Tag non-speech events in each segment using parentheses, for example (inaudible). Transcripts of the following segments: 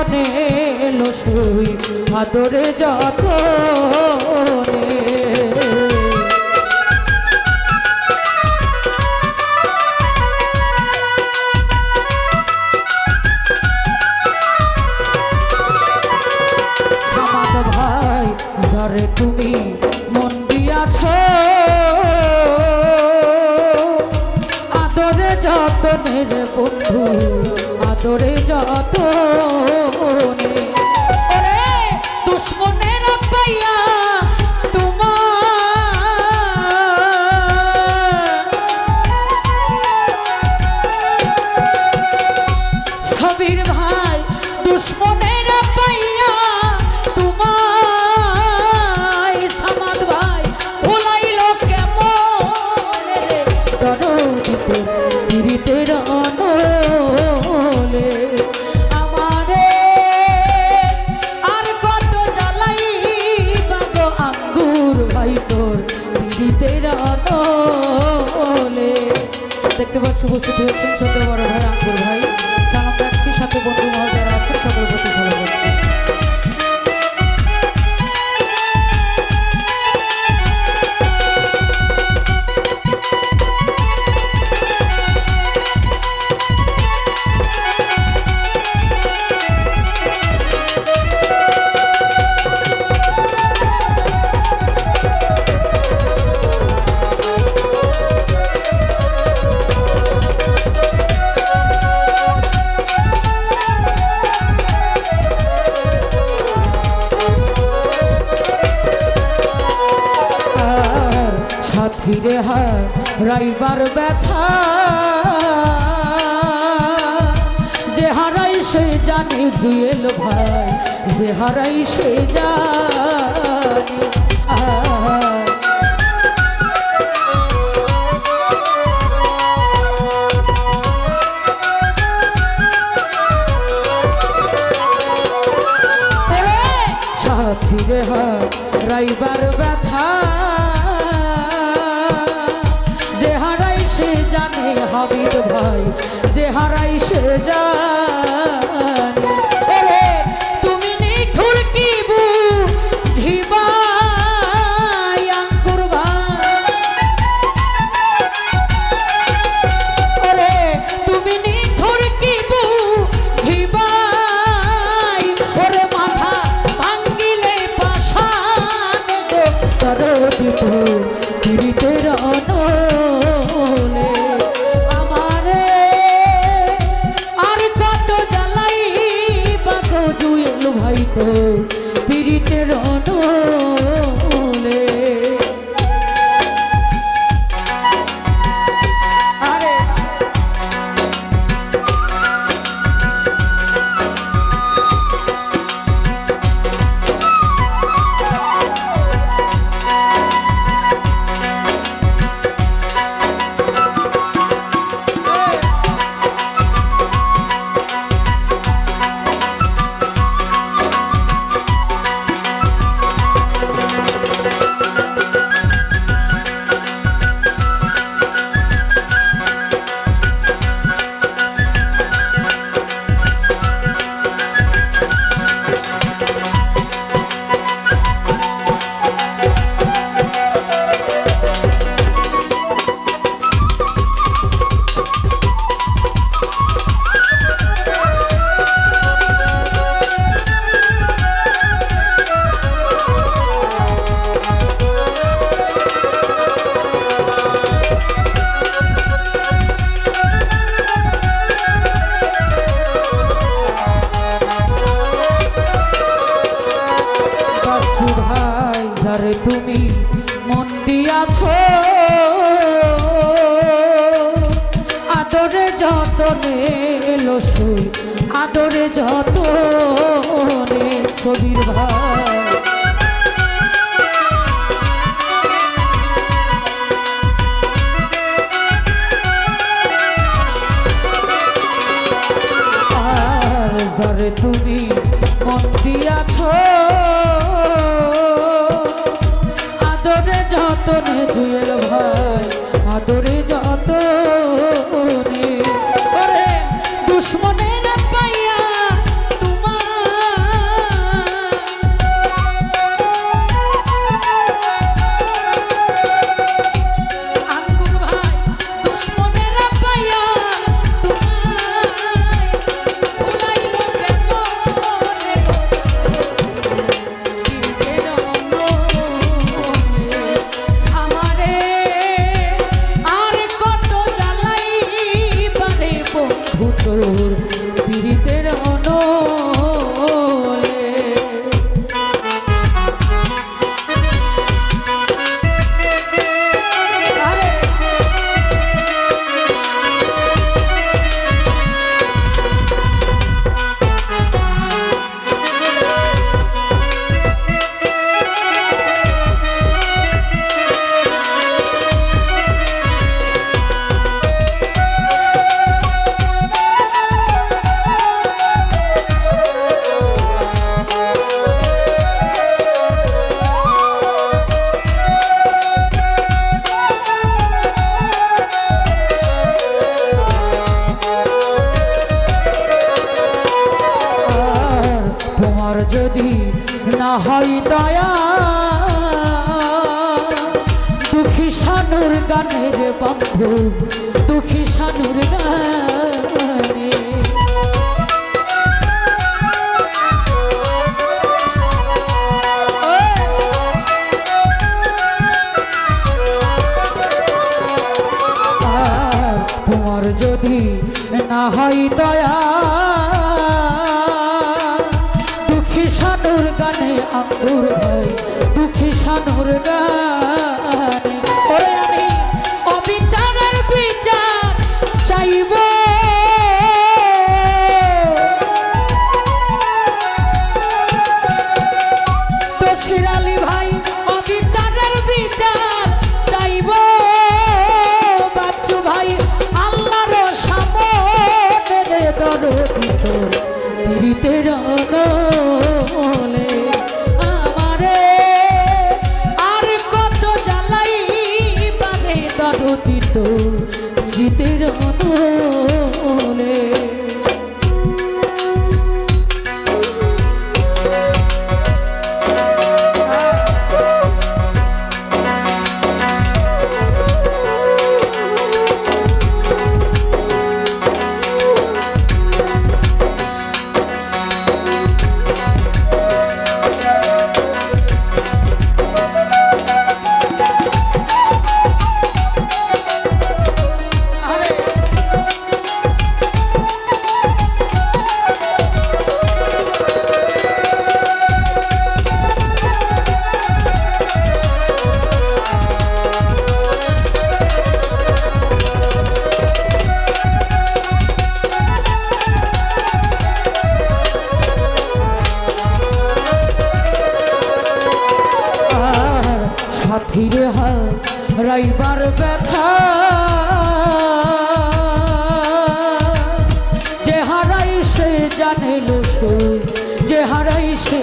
যতনে লসুই আদরে যতনে। সামাদ ভাই যারে তুমি মন দিয়াছ আদরে যতনের বন্ধু আদরে যতনে। ওরে ভাই দুশ্মনের পাইয়া তোমায় সামাদ ভাই ভুলাইল কেমন রে? দরদিতে পিরিতের উপস্থিত হয়েছেন ছোট বড় ভাই রামপুর ভাই। সালাম রাখছি সাথে বন্ধু মহল যারা আছেন, সকল রাইবার ব্যথা যে হারাই সে জানে জুয়েল ভাই যে হারাই সে জানে আদরে যতনে লসুই আদরে যতনে ছবির ভাই আর তুমি মন দিয়াছ, আদরে যতনে জুয়েল ভাই আদরে যতনে নাই দয়া। দুঃখী সানুর গানে বন্ধু দুঃখী সানুর তোমার যদি না হয় দয়া ঠাকুর ভাই মধুরে (laughs) সাথীর হারাইবার ব্যথা। যে হারাই সে জানে যে হারাই সে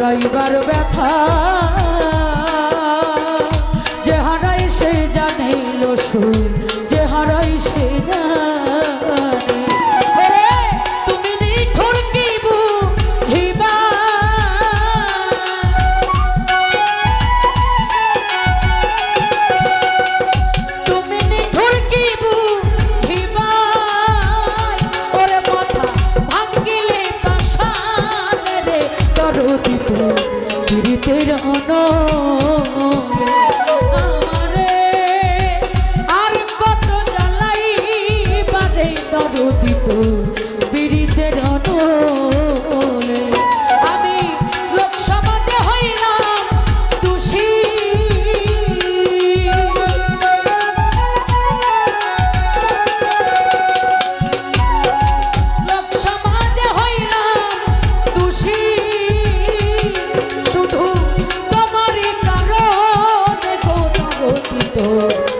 রাইবার ব্যথা। থাকিত